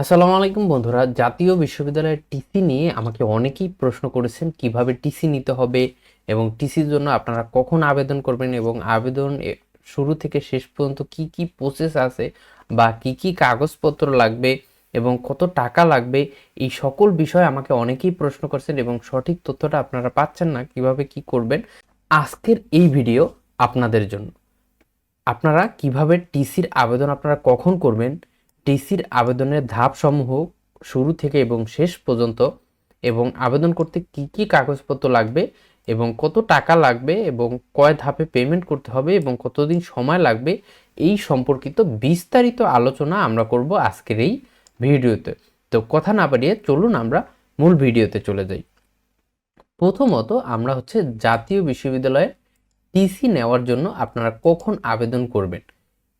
আসসালামু আলাইকুম বন্ধুরা। জাতীয় বিশ্ববিদ্যালয়ের টিসি নিয়ে আমাকে অনেকেই প্রশ্ন করেছেন, কীভাবে টিসি নিতে হবে এবং টিসির জন্য আপনারা কখন আবেদন করবেন এবং আবেদন শুরু থেকে শেষ পর্যন্ত কি কি প্রসেস আছে বা কি কি কাগজপত্র লাগবে এবং কত টাকা লাগবে, এই সকল বিষয়ে আমাকে অনেকেই প্রশ্ন করছেন এবং সঠিক তথ্যটা আপনারা পাচ্ছেন না, কীভাবে কি করবেন। আজকের এই ভিডিও আপনাদের জন্য। আপনারা কীভাবে টিসির আবেদন আপনারা কখন করবেন টিসির আবেদনের ধাপসমূহ শুরু থেকে এবং শেষ পর্যন্ত, এবং আবেদন করতে কি কি কাগজপত্র লাগবে এবং কত টাকা লাগবে এবং কয় ধাপে পেমেন্ট করতে হবে এবং কতদিন সময় লাগবে, এই সম্পর্কিত বিস্তারিত আলোচনা আমরা করব আজকের এই ভিডিওতে। তো কথা না বাড়িয়ে চলুন আমরা মূল ভিডিওতে চলে যাই। প্রথমত আমরা হচ্ছে জাতীয় বিশ্ববিদ্যালয়ে টিসি নেওয়ার জন্য আপনারা কখন আবেদন করবেন?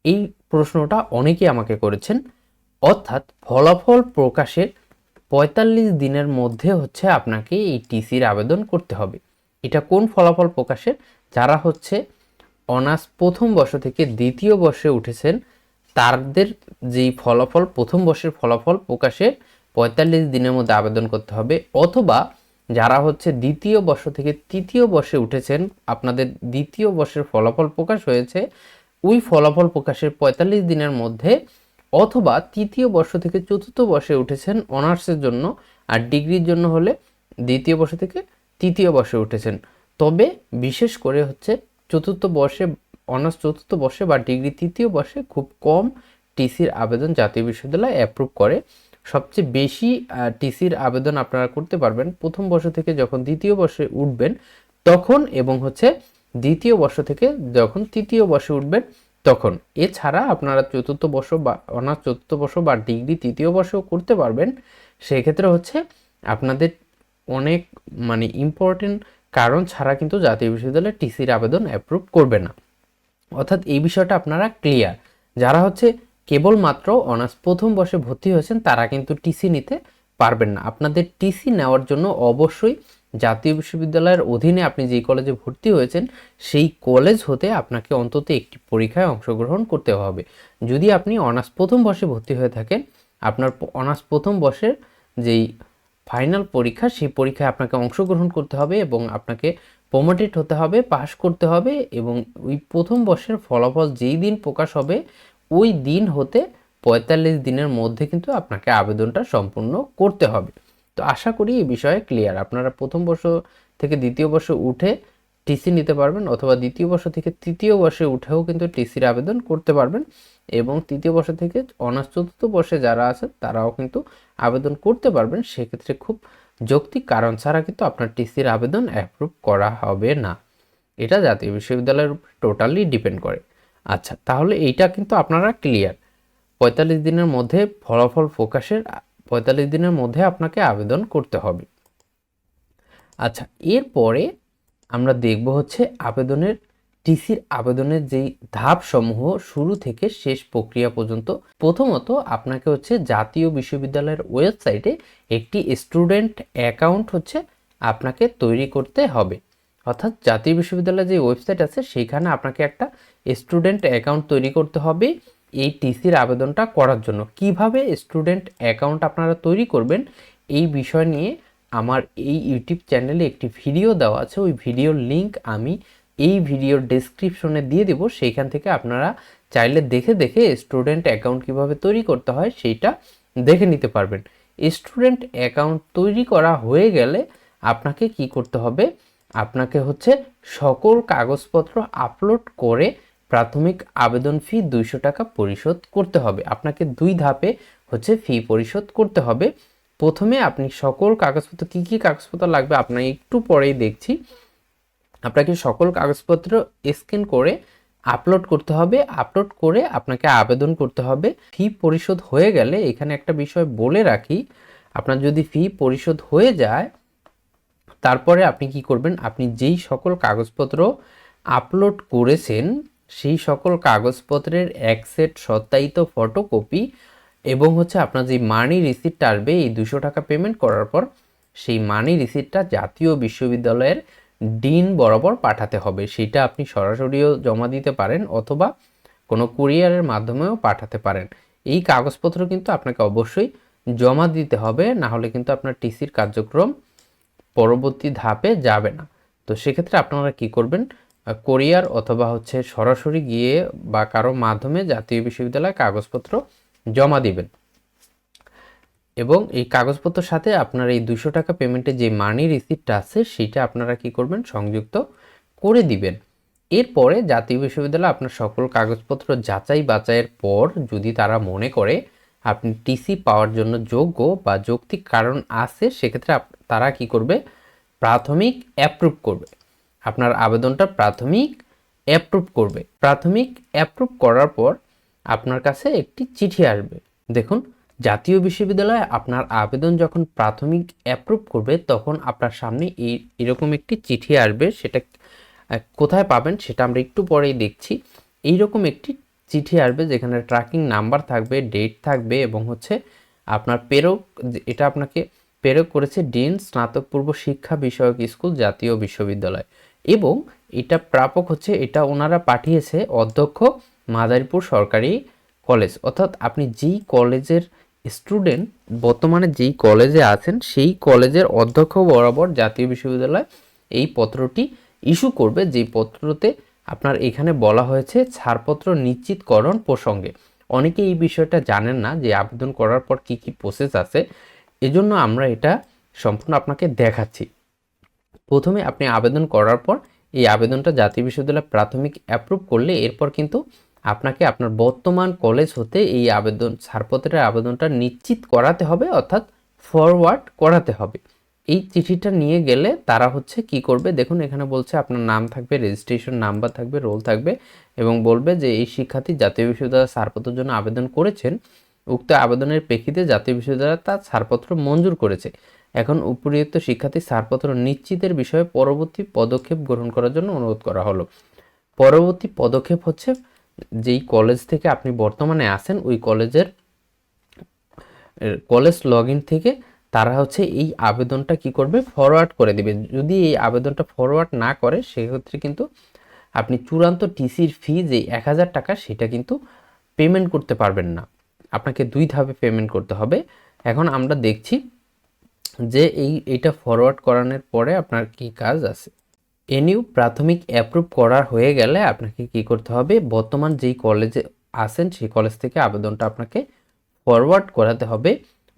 এই প্রশ্নটা অনেকেই আমাকে করেছেন। অর্থাৎ ফলাফল প্রকাশের পঁয়তাল্লিশ দিনের মধ্যে হচ্ছে আপনাকে এই টিসির আবেদন করতে হবে। এটা কোন ফলাফল প্রকাশের? যারা হচ্ছে অনার্স প্রথম বর্ষ থেকে দ্বিতীয় বর্ষে উঠেছেন, তাদের যেই ফলাফল, প্রথম বর্ষের ফলাফল প্রকাশের পঁয়তাল্লিশ দিনের মধ্যে আবেদন করতে হবে। অথবা যারা হচ্ছে দ্বিতীয় বর্ষ থেকে তৃতীয় বর্ষে উঠেছেন, আপনাদের দ্বিতীয় বর্ষের ফলাফল প্রকাশ হয়েছে ওই ফলাফল প্রকাশের পঁয়তাল্লিশ দিনের মধ্যে অথবা তৃতীয় বর্ষ থেকে চতুর্থ বর্ষে উঠেছেন অনার্সের জন্য আর ডিগ্রির জন্য হলে দ্বিতীয় বর্ষ থেকে তৃতীয় বর্ষে উঠেছেন। তবে বিশেষ করে হচ্ছে চতুর্থ বর্ষে, অনার্স চতুর্থ বর্ষে বা ডিগ্রি তৃতীয় বর্ষে খুব কম টিসির আবেদন জাতীয় বিশ্ববিদ্যালয় অ্যাপ্রুভ করে। সবচেয়ে বেশি টিসির আবেদন আপনারা করতে পারবেন প্রথম বর্ষ থেকে যখন দ্বিতীয় বর্ষে উঠবেন তখন এবং হচ্ছে দ্বিতীয় বর্ষ থেকে যখন তৃতীয় বর্ষে উঠবেন, তখন এছাড়া আপনারা চতুর্থ বর্ষ বা অনার্স চতুর্থ বর্ষ বা ডিগ্রি তৃতীয় বর্ষও করতে পারবেন। সেক্ষেত্রে হচ্ছে আপনাদের অনেক মানে ইম্পর্টেন্ট কারণ ছাড়া কিন্তু জাতীয় বিশ্ববিদ্যালয় টিসির আবেদন অ্যাপ্রুভ করবে না। অর্থাৎ এই বিষয়টা আপনারা ক্লিয়ার যারা হচ্ছে কেবলমাত্র অনার্স প্রথম বর্ষে ভর্তি হয়েছেন, তারা কিন্তু টিসি নিতে পারবেন না। আপনাদের টিসি নেওয়ার জন্য অবশ্যই জাতীয় বিশ্ববিদ্যালয়ের অধীনে আপনি যেই কলেজে ভর্তি হয়েছেন, সেই কলেজ হতে আপনাকে অন্তত একটি পরীক্ষায় অংশগ্রহণ করতে হবে। যদি আপনি অনার্স প্রথম বর্ষে ভর্তি হয়ে থাকেন, আপনার অনার্স প্রথম বর্ষের যেই ফাইনাল পরীক্ষা, সেই পরীক্ষায় আপনাকে অংশগ্রহণ করতে হবে এবং আপনাকে প্রমোটেড হতে হবে, পাশ করতে হবে এবং ওই প্রথম বর্ষের ফলাফল যেই দিন প্রকাশ হবে, ওই দিন হতে পঁয়তাল্লিশ দিনের মধ্যে কিন্তু আপনাকে আবেদনটা সম্পূর্ণ করতে হবে। তো আশা করি এই বিষয়ে ক্লিয়ার আপনারা প্রথম বর্ষ থেকে দ্বিতীয় বর্ষ উঠে টিসি নিতে পারবেন অথবা দ্বিতীয় বর্ষ থেকে তৃতীয় বর্ষে উঠেও কিন্তু টিসির আবেদন করতে পারবেন এবং তৃতীয় বর্ষ থেকে অনার্স চতুর্থ বর্ষে যারা আছে তারাও কিন্তু আবেদন করতে পারবেন। সেক্ষেত্রে খুব যৌক্তিক কারণ ছাড়া কিন্তু আপনার টিসির আবেদন অ্যাপ্রুভ করা হবে না। এটা জাতীয় বিশ্ববিদ্যালয়ের উপর টোটালি ডিপেন্ড করে। আচ্ছা তাহলে এইটা কিন্তু আপনারা ক্লিয়ার পঁয়তাল্লিশ দিনের মধ্যে ফলাফল প্রকাশের পঁয়তাল্লিশ দিনের মধ্যে আপনাকে আবেদন করতে হবে। আচ্ছা এরপরে আমরা দেখব হচ্ছে আবেদনের, টিসির আবেদনের যেই ধাপসমূহ শুরু থেকে শেষ প্রক্রিয়া পর্যন্ত। প্রথমত আপনাকে হচ্ছে জাতীয় বিশ্ববিদ্যালয়ের ওয়েবসাইটে একটি স্টুডেন্ট অ্যাকাউন্ট হচ্ছে আপনাকে তৈরি করতে হবে। অর্থাৎ জাতীয় বিশ্ববিদ্যালয়ের যে ওয়েবসাইট আছে, সেইখানে আপনাকে একটা স্টুডেন্ট অ্যাকাউন্ট তৈরি করতে হবে। এই টিসির আবেদনটা করার জন্য। কীভাবে স্টুডেন্ট অ্যাকাউন্ট আপনারা তৈরি করবেন, এই বিষয় নিয়ে আমার এই ইউটিউব চ্যানেলে একটি ভিডিও দেওয়া আছে। ওই ভিডিওর লিংক আমি এই ভিডিওর ডেসক্রিপশনে দিয়ে দেবো। সেইখান থেকে আপনারা চাইলে দেখে দেখে স্টুডেন্ট অ্যাকাউন্ট কীভাবে তৈরি করতে হয়, সেইটা দেখে নিতে পারবেন। স্টুডেন্ট অ্যাকাউন্ট তৈরি করা হয়ে গেলে আপনাকে কি করতে হবে? আপনাকে হচ্ছে সকল কাগজপত্র আপলোড করে প্রাথমিক আবেদন ফি দুইশো টাকা পরিশোধ করতে হবে। আপনাকে দুই ধাপে হচ্ছে ফি পরিশোধ করতে হবে। প্রথমে আপনি সকল কাগজপত্র, কি কি কাগজপত্র লাগবে আপনাকে একটু পরেই দেখছি। আপনাকে সকল কাগজপত্র স্ক্যান করে আপলোড করতে হবে। আপলোড করে আপনাকে আবেদন করতে হবে। ফি পরিশোধ হয়ে গেলে এখানে একটা বিষয় বলে রাখি, আপনার যদি ফি পরিশোধ হয়ে যায়, তারপরে আপনি কি করবেন? আপনি যেই সকল কাগজপত্র আপলোড করেছেন সেই সকল কাগজপত্রের এক সেট সত্যায়িত ফটোকপি এবং হচ্ছে আপনার যে মানি রিসিপ্টটা আসবে, এই দুশো টাকা পেমেন্ট করার পর সেই মানি রিসিপ্টটা জাতীয় বিশ্ববিদ্যালয়ের ডিন বরাবর পাঠাতে হবে। সেটা আপনি সরাসরিও জমা দিতে পারেন অথবা কোনো কুরিয়ারের মাধ্যমেও পাঠাতে পারেন। এই কাগজপত্র কিন্তু আপনাকে অবশ্যই জমা দিতে হবে, না হলে কিন্তু আপনার টিসির কার্যক্রম পরবর্তী ধাপে যাবে না। তো সেক্ষেত্রে আপনারা কি করবেন? কোরিয়ার অথবা হচ্ছে সরাসরি গিয়ে বা কারও মাধ্যমে জাতীয় বিশ্ববিদ্যালয়ে কাগজপত্র জমা দিবেন। এবং এই কাগজপত্রের সাথে আপনার এই দুশো টাকা পেমেন্টের যে মানি রিসিপ্টটা আছে, সেটা আপনারা কি করবেন? সংযুক্ত করে দিবেন। এরপরে জাতীয় বিশ্ববিদ্যালয় আপনার সকল কাগজপত্র যাচাই বাছাইয়ের পর যদি তারা মনে করে আপনি টিসি পাওয়ার জন্য যোগ্য বা যৌক্তিক কারণ আছে, সেক্ষেত্রে তারা কি করবে? প্রাথমিক অ্যাপ্রুভ করবে। আপনার আবেদনটা প্রাথমিক অ্যাপ্রুভ করবে। প্রাথমিক অ্যাপ্রুভ করার পর আপনার কাছে একটি চিঠি আসবে। দেখুন, জাতীয় বিশ্ববিদ্যালয়ে আপনার আবেদন যখন প্রাথমিক অ্যাপ্রুভ করবে, তখন আপনার সামনে এই এরকম একটি চিঠি আসবে। সেটা কোথায় পাবেন সেটা আমরা একটু পরেই দেখছি। এইরকম একটি চিঠি আসবে যেখানে ট্র্যাকিং নাম্বার থাকবে ডেট থাকবে এবং হচ্ছে আপনার প্রেরক, এটা আপনাকে প্রেরক করেছে ডিন স্নাতক পূর্ব শিক্ষা বিষয়ক স্কুল জাতীয় বিশ্ববিদ্যালয়। এবং এটা প্রাপক হচ্ছে, এটা ওনারা পাঠিয়েছে অধ্যক্ষ মাদারীপুর সরকারি কলেজ। অর্থাৎ আপনি যেই কলেজের স্টুডেন্ট, বর্তমানে যেই কলেজে আছেন, সেই কলেজের অধ্যক্ষ বরাবর জাতীয় বিশ্ববিদ্যালয় এই পত্রটি ইস্যু করবে। যেই পত্রতে আপনার এখানে বলা হয়েছে, ছাড়পত্র নিশ্চিতকরণ প্রসঙ্গে। অনেকে এই বিষয়টা জানেন না যে আবেদন করার পর কি কি প্রসেস আছে। এজন্য আমরা এটা সম্পূর্ণ আপনাকে দেখাচ্ছি। প্রথমে আপনি আবেদন করার পর এই আবেদনটা জাতীয় বিশ্ববিদ্যালয় প্রাথমিক অ্যাপ্রুভ করলে এরপর কিন্তু আপনাকে আপনার বর্তমান কলেজ হতে এই আবেদন, ছাড়পত্রের আবেদনটা নিশ্চিত করাতে হবে, অর্থাৎ ফরওয়ার্ড করাতে হবে। এই চিঠিটা নিয়ে গেলে তারা হচ্ছে কি করবে? দেখুন, এখানে বলছে আপনার নাম থাকবে রেজিস্ট্রেশন নাম্বার থাকবে রোল থাকবে এবং বলবে যে এই শিক্ষার্থী জাতীয় বিশ্ববিদ্যালয়ের ছাড়পত্রের জন্য আবেদন করেছেন। উক্ত আবেদনের প্রেক্ষিতে জাতীয় বিশ্ববিদ্যালয় তার ছাড়পত্র মঞ্জুর করেছে। এখন উপরিউক্ত শিক্ষার্থী ছাড়পত্র নিশ্চিতের বিষয়ে পরবর্তী পদক্ষেপ গ্রহণ করার জন্য অনুরোধ করা হলো। পরবর্তী পদক্ষেপ হচ্ছে যেই কলেজ থেকে আপনি বর্তমানে আছেন, ওই কলেজের কলেজ লগ থেকে তারা হচ্ছে এই আবেদনটা কি করবে? ফরওয়ার্ড করে দেবে। যদি এই আবেদনটা ফরওয়ার্ড না করে, সেক্ষেত্রে কিন্তু আপনি চূড়ান্ত টিসির ফি যে এক হাজার টাকা, সেটা কিন্তু পেমেন্ট করতে পারবেন না। আপনাকে দুই ধাপে পেমেন্ট করতে হবে। এখন আমরা দেখছি যে এই এটা ফরওয়ার্ড করানোর পরে আপনার কি কাজ আছে? এনিউ প্রাথমিক অ্যাপ্রুভ করা হয়ে গেলে আপনাকে কি করতে হবে? বর্তমান যেই কলেজে আসেন সেই কলেজ থেকে আবেদনটা আপনাকে ফরওয়ার্ড করাতে হবে।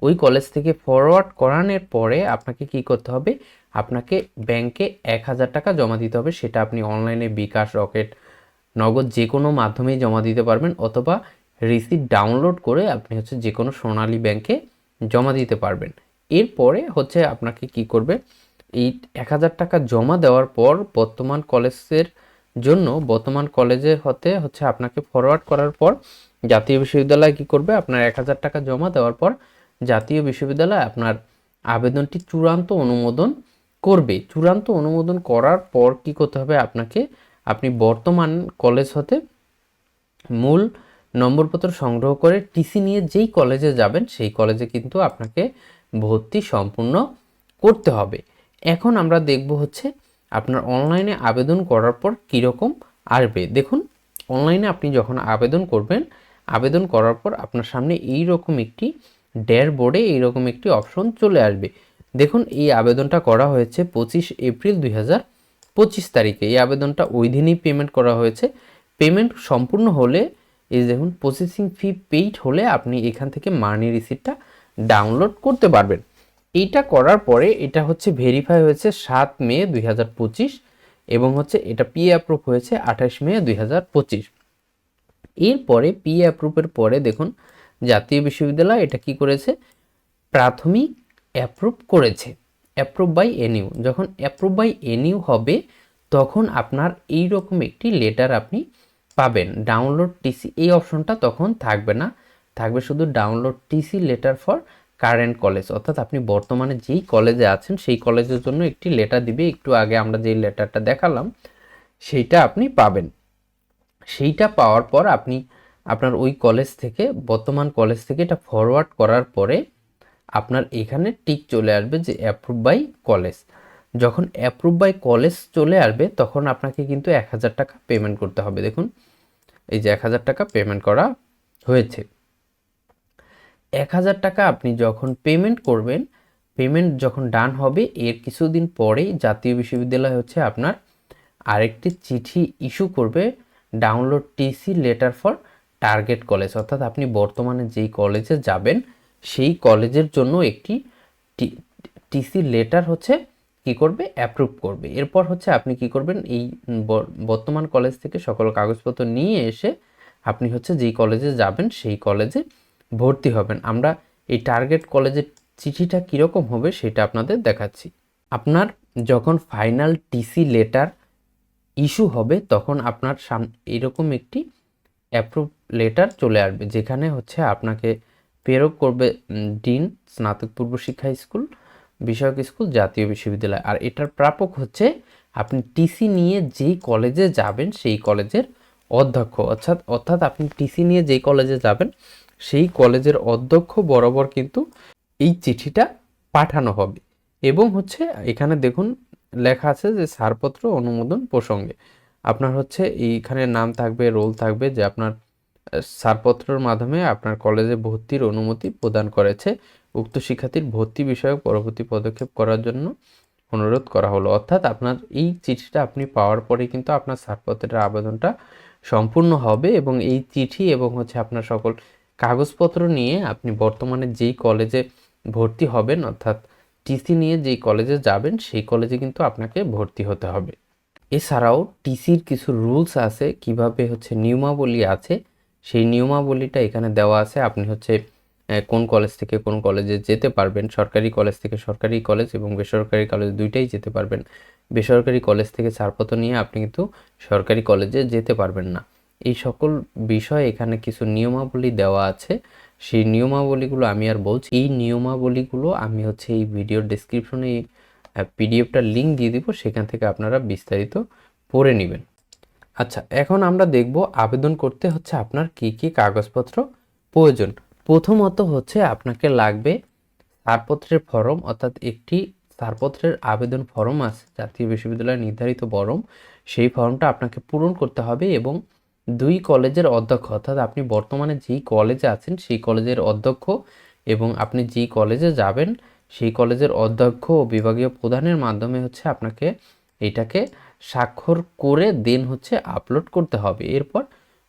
ওই কলেজ থেকে ফরওয়ার্ড করানোর পরে আপনাকে কি করতে হবে? আপনাকে ব্যাংকে এক হাজার টাকা জমা দিতে হবে। সেটা আপনি অনলাইনে বিকাশ, রকেট, নগদ যে কোনো মাধ্যমেই জমা দিতে পারবেন অথবা রিসিপ্ট ডাউনলোড করে আপনি হচ্ছে যে কোনো সোনালী ব্যাংকে জমা দিতে পারবেন। এরপরে হচ্ছে আপনাকে কি করবে? এই এক হাজার টাকা জমা দেওয়ার পর বর্তমান কলেজের জন্য, বর্তমান কলেজে হতে হচ্ছে আপনাকে ফরওয়ার্ড করার পর জাতীয় বিশ্ববিদ্যালয় কি করবে? আপনার এক হাজার টাকা জমা দেওয়ার পর জাতীয় বিশ্ববিদ্যালয় আপনার আবেদনটি চূড়ান্ত অনুমোদন করবে। চূড়ান্ত অনুমোদন করার পর কি করতে হবে আপনাকে? আপনি বর্তমান কলেজ হতে মূল নম্বরপত্র সংগ্রহ করে টিসি নিয়ে যেই কলেজে যাবেন, সেই কলেজে কিন্তু আপনাকে ভর্তি সম্পূর্ণ করতে হবে। এখন আমরা দেখব হচ্ছে আপনার অনলাইনে আবেদন করার পর কীরকম আসবে। দেখুন, অনলাইনে আপনি যখন আবেদন করবেন, আবেদন করার পর আপনার সামনে এই রকম একটি ড্যার বোর্ডে এইরকম একটি অপশন চলে আসবে। দেখুন, এই আবেদনটা করা হয়েছে পঁচিশ এপ্রিল দুই তারিখে। এই আবেদনটা ওই দিনই পেমেন্ট করা হয়েছে। পেমেন্ট সম্পূর্ণ হলে, এই দেখুন প্রসেসিং ফি পেইড হলে আপনি এখান থেকে মানি রিসিপ্টটা ডাউনলোড করতে পারবেন। এইটা করার পরে এটা হচ্ছে ভেরিফাই হয়েছে সাত মে দুই হাজার পঁচিশ এবং হচ্ছে এটা পি অ্যাপ্রুভ হয়েছে আঠাশ মে দুই হাজার পঁচিশ। এরপরে পি অ্যাপ্রুভের পরে দেখুন, জাতীয় বিশ্ববিদ্যালয় এটা কি করেছে? প্রাথমিক অ্যাপ্রুভ করেছে। অ্যাপ্রুভ বাই এনইউ যখন অ্যাপ্রুভ বাই এনইউ হবে, তখন আপনার এই রকম একটি লেটার আপনি পাবেন। ডাউনলোড টিসি এই অপশনটা তখন থাকবে না। থাকবে শুধু download TC letter for current college অর্থাৎ আপনি বর্তমানে যেই কলেজে আছেন, সেই কলেজের জন্য একটি লেটার দিবে। একটু আগে আমরা যেই লেটারটা দেখালাম, সেইটা আপনি পাবেন। সেইটা পাওয়ার পর আপনি আপনার ওই কলেজ থেকে, বর্তমান কলেজ থেকে এটা ফরওয়ার্ড করার পরে আপনার এখানে টিক চলে আসবে যে অ্যাপ্রুভ বাই কলেজ যখন অ্যাপ্রুভ বাই কলেজ চলে আসবে, তখন আপনাকে কিন্তু এক হাজার টাকা পেমেন্ট করতে হবে। দেখুন, এই যে এক হাজার টাকা পেমেন্ট করা হয়েছে। এক হাজার টাকা আপনি যখন পেমেন্ট করবেন পেমেন্ট যখন ডান হবে, এর কিছুদিন পরেই জাতীয় বিশ্ববিদ্যালয় হচ্ছে আপনার আরেকটি চিঠি ইস্যু করবে download TC letter for target college অর্থাৎ আপনি বর্তমানে যেই কলেজে যাবেন, সেই কলেজের জন্য একটি টিসি লেটার হচ্ছে কি করবে অ্যাপ্রুভ করবে। এরপর হচ্ছে আপনি কি করবেন, এই বর্তমান কলেজ থেকে সকল কাগজপত্র নিয়ে এসে আপনি হচ্ছে যেই কলেজে যাবেন, সেই কলেজে ভর্তি হবেন। আমরা এই টার্গেট কলেজের চিঠিটা কীরকম হবে সেটা আপনাদের দেখাচ্ছি। আপনার যখন ফাইনাল টিসি লেটার ইস্যু হবে, তখন আপনার সাম, এরকম একটি অ্যাপ্রুভ লেটার চলে আসবে, যেখানে হচ্ছে আপনাকে প্রেরক করবে ডিন, স্নাতক পূর্ব শিক্ষা স্কুল, বিষয়ক স্কুল, জাতীয় বিশ্ববিদ্যালয়। আর এটার প্রাপক হচ্ছে আপনি টিসি নিয়ে যেই কলেজে যাবেন, সেই কলেজের অধ্যক্ষ, অর্থাৎ অর্থাৎ আপনি টিসি নিয়ে যেই কলেজে যাবেন, সেই কলেজের অধ্যক্ষ বরাবর কিন্তু এই চিঠিটা পাঠানো হবে। এবং হচ্ছে এখানে দেখুন, লেখা আছে যে ছাড়পত্র অনুমোদন প্রসঙ্গে। আপনার হচ্ছে এইখানে নাম থাকবে রোল থাকবে যে আপনার ছাড়পত্রের মাধ্যমে আপনার কলেজে ভর্তির অনুমতি প্রদান করেছে। উক্ত শিক্ষার্থীর ভর্তি বিষয়ক পরবর্তী পদক্ষেপ করার জন্য অনুরোধ করা হলো। অর্থাৎ আপনার এই চিঠিটা আপনি পাওয়ার পরে কিন্তু আপনার ছাড়পত্রের আবেদনটা সম্পূর্ণ হবে এবং এই চিঠি এবং হচ্ছে আপনার সকল কাগজপত্র নিয়ে আপনি বর্তমানে যেই কলেজে ভর্তি হবেন, অর্থাৎ টিসি নিয়ে যেই কলেজে যাবেন, সেই কলেজে কিন্তু আপনাকে ভর্তি হতে হবে। এছাড়াও টিসির কিছু রুলস আছে, কীভাবে হচ্ছে নিয়মাবলী আছে, সেই নিয়মাবলীটা এখানে দেওয়া আছে। আপনি হচ্ছে কোন কলেজ থেকে কোন কলেজে যেতে পারবেন, সরকারি কলেজ থেকে সরকারি কলেজ এবং বেসরকারি কলেজ দুইটাই যেতে পারবেন। বেসরকারি কলেজ থেকে ছাড়পত্র নিয়ে আপনি কিন্তু সরকারি কলেজে যেতে পারবেন না। এই সকল বিষয় এখানে কিছু নিয়মাবলী দেওয়া আছে। সেই নিয়মাবলীগুলো আমি আর বলছি, এই নিয়মাবলীগুলো আমি হচ্ছে এই ভিডিওর ডেসক্রিপশনে পিডিএফটার লিঙ্ক দিয়ে দিব, সেখান থেকে আপনারা বিস্তারিত পড়ে নেবেন। আচ্ছা এখন আমরা দেখব আবেদন করতে হচ্ছে আপনার কি কি কাগজপত্র প্রয়োজন। প্রথমত হচ্ছে আপনাকে লাগবে ছাড়পত্রের ফর্ম অর্থাৎ একটি ছাড়পত্রের আবেদন ফর্ম আছে, জাতীয় বিশ্ববিদ্যালয়ের নির্ধারিত ফর্ম সেই ফর্মটা আপনাকে পূরণ করতে হবে এবং দুই কলেজের অধ্যক্ষ, অর্থাৎ আপনি বর্তমানে যেই কলেজে আছেন সেই কলেজের অধ্যক্ষ এবং আপনি যেই কলেজে যাবেন সেই কলেজের অধ্যক্ষ ও বিভাগীয় প্রধানের মাধ্যমে হচ্ছে আপনাকে এটাকে স্বাক্ষর করে দেন হচ্ছে আপলোড করতে হবে। এরপর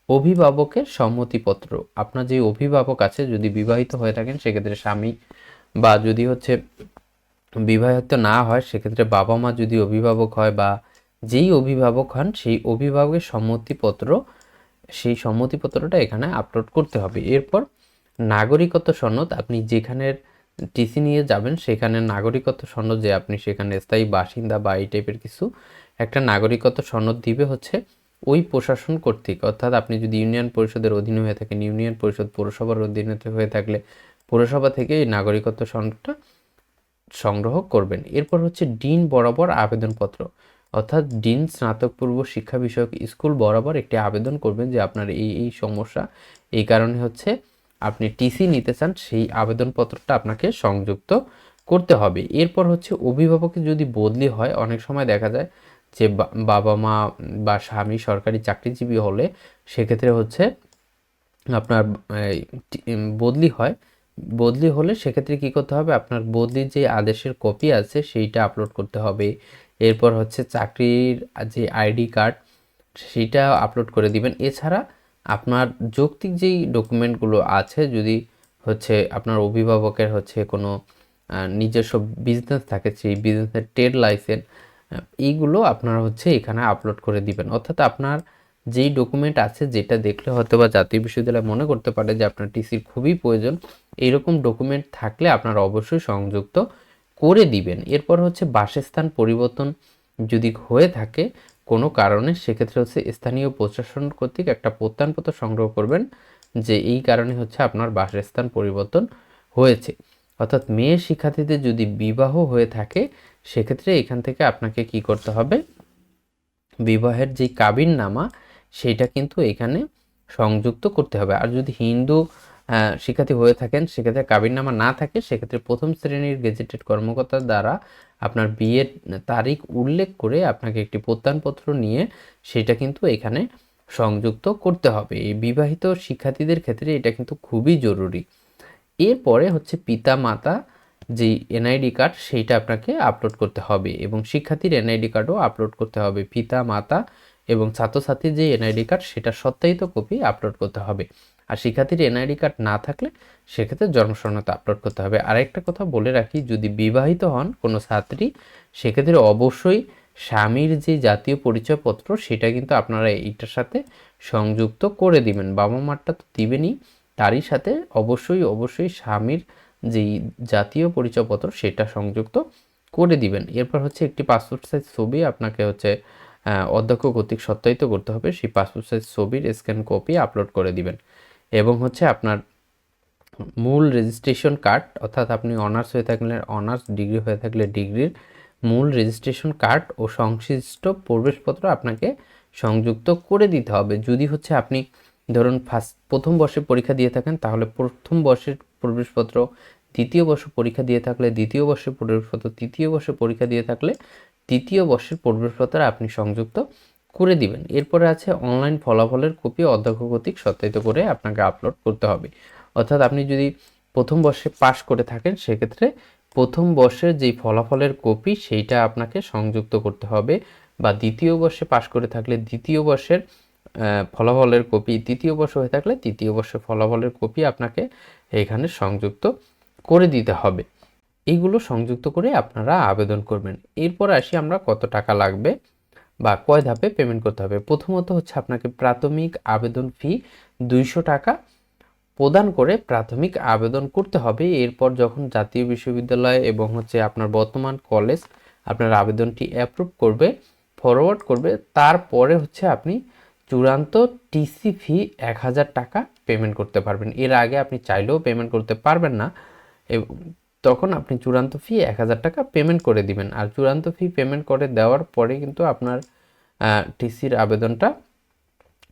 অভিভাবকের সম্মতিপত্র, আপনার যে অভিভাবক আছে যদি বিবাহিত হয়ে থাকেন সেক্ষেত্রে স্বামী বা যদি হচ্ছে বিবাহিত না হয়, সেক্ষেত্রে বাবা মা যদি অভিভাবক হয় বা যেই অভিভাবক হন, সেই অভিভাবকের সম্মতিপত্র, সেই সম্মতিপত্রটা এখানে আপলোড করতে হবে। এরপর নাগরিকত্ব সনদ আপনি যেখানের টিসি নিয়ে যাবেন, সেখানে নাগরিকত্ব সনদ যে আপনি সেখানে স্থায়ী বাসিন্দা বা এই টাইপের কিছু একটা নাগরিকত্ব সনদ দিবে হচ্ছে ওই প্রশাসন কর্তৃক। অর্থাৎ আপনি যদি ইউনিয়ন পরিষদের অধীনে হয়ে থাকেন, ইউনিয়ন পরিষদ পৌরসভার অধীনে হয়ে থাকলে, পৌরসভা থেকে এই নাগরিকত্ব সনদটা সংগ্রহ করবেন। এরপর হচ্ছে ডিন বরাবর আবেদনপত্র। অর্থাৎ ডিন স্নাতক পূর্ব শিক্ষা বিষয়ক স্কুল বরাবর একটি আবেদন করবেন যে আপনার এই এই সমস্যা। এই কারণে হচ্ছে আপনি টিসি নিতে চান, সেই আবেদনপত্রটা আপনাকে সংযুক্ত করতে হবে। এরপর হচ্ছে অভিভাবকের যদি বদলি হয়, অনেক সময় দেখা যায় যে বাবা মা বা স্বামী সরকারি চাকরিজীবী হলে সেক্ষেত্রে হচ্ছে আপনার বদলি হয়। বদলি হলে সেক্ষেত্রে কি করতে হবে? আপনার বদলির যে আদেশের কপি আছে সেইটা আপলোড করতে হবে। এরপর হচ্ছে চাকরির যে আইডি কার্ড সেইটা আপলোড করে দিবেন। এছাড়া আপনার যৌক্তিক যেই ডকুমেন্টগুলো আছে, যদি হচ্ছে আপনার অভিভাবকের হচ্ছে কোনো নিজস্ব বিজনেস থাকে, সেই বিজনেসের ট্রেড লাইসেন্স এইগুলো আপনারা হচ্ছে এখানে আপলোড করে দিবেন। অর্থাৎ আপনার যেই ডকুমেন্ট আছে যেটা দেখলে হয়তো বা জাতীয় বিশ্ববিদ্যালয় মনে করতে পারে যে আপনার টিসির খুবই প্রয়োজন, এইরকম ডকুমেন্ট থাকলে আপনারা অবশ্যই সংযুক্ত করে দিবেন। এরপর হচ্ছে বাসস্থান পরিবর্তন যদি হয়ে থাকে কোনো কারণে, সেক্ষেত্রে হচ্ছে স্থানীয় প্রশাসন কর্তৃক একটা প্রত্যয়নপত্র সংগ্রহ করবেন যে এই কারণে হচ্ছে আপনার বাসস্থান পরিবর্তন হয়েছে। অর্থাৎ মেয়ে শিক্ষার্থীদের যদি বিবাহ হয়ে থাকে, সেক্ষেত্রে এখান থেকে আপনাকে কি করতে হবে? বিবাহের যে কাবিন নামা সেটা কিন্তু এখানে সংযুক্ত করতে হবে। আর যদি হিন্দু শিক্ষার্থী হয়ে থাকেন, সেক্ষেত্রে কাবিননামা না থাকে, সেক্ষেত্রে প্রথম শ্রেণির গেজেটেড কর্মকর্তার দ্বারা আপনার বিয়ের তারিখ উল্লেখ করে আপনাকে একটি প্রত্যয়নপত্র নিয়ে সেটা কিন্তু এখানে সংযুক্ত করতে হবে। এই বিবাহিত শিক্ষার্থীদের ক্ষেত্রে এটা কিন্তু খুবই জরুরি। এরপরে হচ্ছে পিতা মাতা যে এনআইডি কার্ড, সেইটা আপনাকে আপলোড করতে হবে এবং শিক্ষার্থীর এনআইডি কার্ডও আপলোড করতে হবে। পিতা মাতা এবং ছাত্রছাত্রীর যে এনআইডি কার্ড, সেটা সত্যায়িত কপি আপলোড করতে হবে। আর শিক্ষার্থীর এনআইডি কার্ড না থাকলে সেক্ষেত্রে জন্মসনদ আপলোড করতে হবে। আরেকটা কথা বলে রাখি, যদি বিবাহিত হন কোনো ছাত্রী, সেক্ষেত্রে অবশ্যই স্বামীর যে জাতীয় পরিচয়পত্র, সেটা কিন্তু আপনারা এইটার সাথে সংযুক্ত করে দিবেন। বাবা মারটা তো দিবেনই। তারই সাথে অবশ্যই অবশ্যই স্বামীর যেই জাতীয় পরিচয়পত্র, সেটা সংযুক্ত করে দিবেন। এরপর হচ্ছে একটি পাসপোর্ট সাইজ ছবি, আপনাকে হচ্ছে অধ্যক্ষ কর্তৃক সত্যায়িত করতে হবে, সেই পাসপোর্ট সাইজ ছবির স্ক্যান কপি আপলোড করে দিবেন। এবং হচ্ছে আপনার মূল রেজিস্ট্রেশন কার্ড অর্থাৎ আপনি অনার্স হয়ে থাকলে অনার্স ডিগ্রি হয়ে থাকলে ডিগ্রির মূল রেজিস্ট্রেশন কার্ড ও সংশ্লিষ্ট প্রবেশপত্র আপনাকে সংযুক্ত করে দিতে হবে। যদি হচ্ছে আপনি ধরুন ফার্স্ট প্রথম বর্ষে পরীক্ষা দিয়ে থাকেন, তাহলে প্রথম বর্ষের প্রবেশপত্র, দ্বিতীয় বর্ষ পরীক্ষা দিয়ে থাকলে দ্বিতীয় বর্ষের প্রবেশপত্র, তৃতীয় বর্ষে পরীক্ষা দিয়ে থাকলে তৃতীয় বর্ষের প্রবেশপত্র আপনি সংযুক্ত করে দিবেন। এরপরে আছে অনলাইন ফলাফলের কপি অধ্যক্ষ কর্তৃক সত্যায়িত করে আপনাকে আপলোড করতে হবে। অর্থাৎ আপনি যদি প্রথম বর্ষে পাশ করে থাকেন, সেক্ষেত্রে প্রথম বর্ষের যেই ফলাফলের কপি সেইটা আপনাকে সংযুক্ত করতে হবে বা দ্বিতীয় বর্ষে পাশ করে থাকলে দ্বিতীয় বর্ষের ফলাফলের কপি তৃতীয় বর্ষ হয়ে থাকলে তৃতীয় বর্ষের ফলাফলের কপি আপনাকে এখানে সংযুক্ত করে দিতে হবে। এইগুলো সংযুক্ত করে আপনারা আবেদন করবেন। এরপর আসি আমরা কত টাকা লাগবে বা কয় ধাপে পেমেন্ট করতে হবে। প্রথমত হচ্ছে আপনাকে প্রাথমিক আবেদন ফি দুইশো টাকা প্রদান করে প্রাথমিক আবেদন করতে হবে। এরপর যখন জাতীয় বিশ্ববিদ্যালয় এবং হচ্ছে আপনার বর্তমান কলেজ আপনার আবেদনটি অ্যাপ্রুভ করবে ফরওয়ার্ড করবে, তারপরে হচ্ছে আপনি চূড়ান্ত টিসি ফি এক হাজার টাকা পেমেন্ট করতে পারবেন। এর আগে আপনি চাইলেও পেমেন্ট করতে পারবেন না। এবং তখন আপনি চূড়ান্ত ফি এক হাজার টাকা পেমেন্ট করে দিবেন। আর চূড়ান্ত ফি পেমেন্ট করে দেওয়ার পরে কিন্তু আপনার টিসির আবেদনটা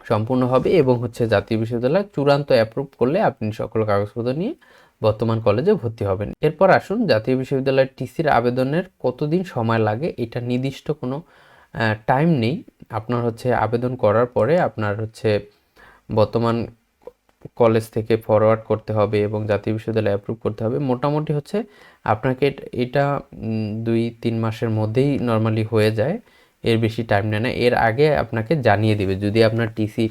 সম্পূর্ণ হবে এবং হচ্ছে জাতীয় বিশ্ববিদ্যালয় চূড়ান্ত অ্যাপ্রুভ করলে আপনি সকল কাগজপত্র নিয়ে বর্তমান কলেজে ভর্তি হবেন। এরপর আসুন জাতীয় বিশ্ববিদ্যালয়ের টিসির আবেদনের কতদিন সময় লাগে এটা নির্দিষ্ট কোনো টাইম নেই। আপনার হচ্ছে আবেদন করার পরে আপনার হচ্ছে বর্তমান কলেজ থেকে ফরওয়ার্ড করতে হবে এবং জাতীয় বিশ্ববিদ্যালয় অ্যাপ্রুভ করতে হবে। মোটামুটি হচ্ছে আপনাকে এটা দুই, তিন মাসের মধ্যেই নর্মালি হয়ে যায়। এর বেশি টাইম নেয় না। এর আগে আপনাকে জানিয়ে দিবে। যদি আপনার টিসি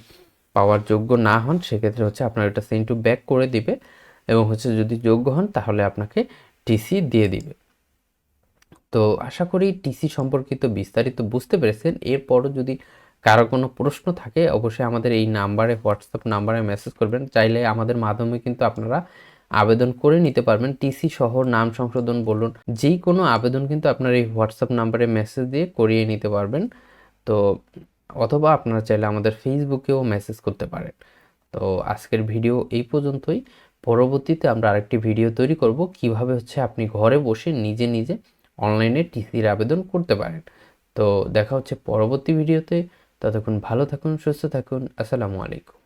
পাওয়ার যোগ্য না হন, সেক্ষেত্রে হচ্ছে আপনার এটা সেন্ড টু ব্যাক করে দিবে এবং হচ্ছে যদি যোগ্য হন, তাহলে আপনাকে টিসি দিয়ে দিবে। তো আশা করি টিসি সম্পর্কিত বিস্তারিত বুঝতে পেরেছেন। এরপরও যদি কারও কোনো প্রশ্ন থাকে, অবশ্যই আমাদের এই নাম্বারে হোয়াটসঅ্যাপ নাম্বারে মেসেজ করবেন। চাইলে আমাদের মাধ্যমে কিন্তু আপনারা আবেদন করে নিতে পারবেন। টিসি সহ নাম সংশোধন বলুন যেই কোনো আবেদন কিন্তু আপনার এই হোয়াটসঅ্যাপ নাম্বারে মেসেজ দিয়ে করিয়ে নিতে পারবেন। তো, অথবা আপনারা চাইলে আমাদের ফেসবুকেও মেসেজ করতে পারেন। তো, আজকের ভিডিও এই পর্যন্তই। পরবর্তীতে আমরা আরেকটি ভিডিও তৈরি করব, কীভাবে হচ্ছে আপনি ঘরে বসে নিজে নিজে অনলাইনে টিসির আবেদন করতে পারেন। তো, দেখা হচ্ছে পরবর্তী ভিডিওতে। ততক্ষণ ভালো থাকুন সুস্থ থাকুন। আসসালামু আলাইকুম।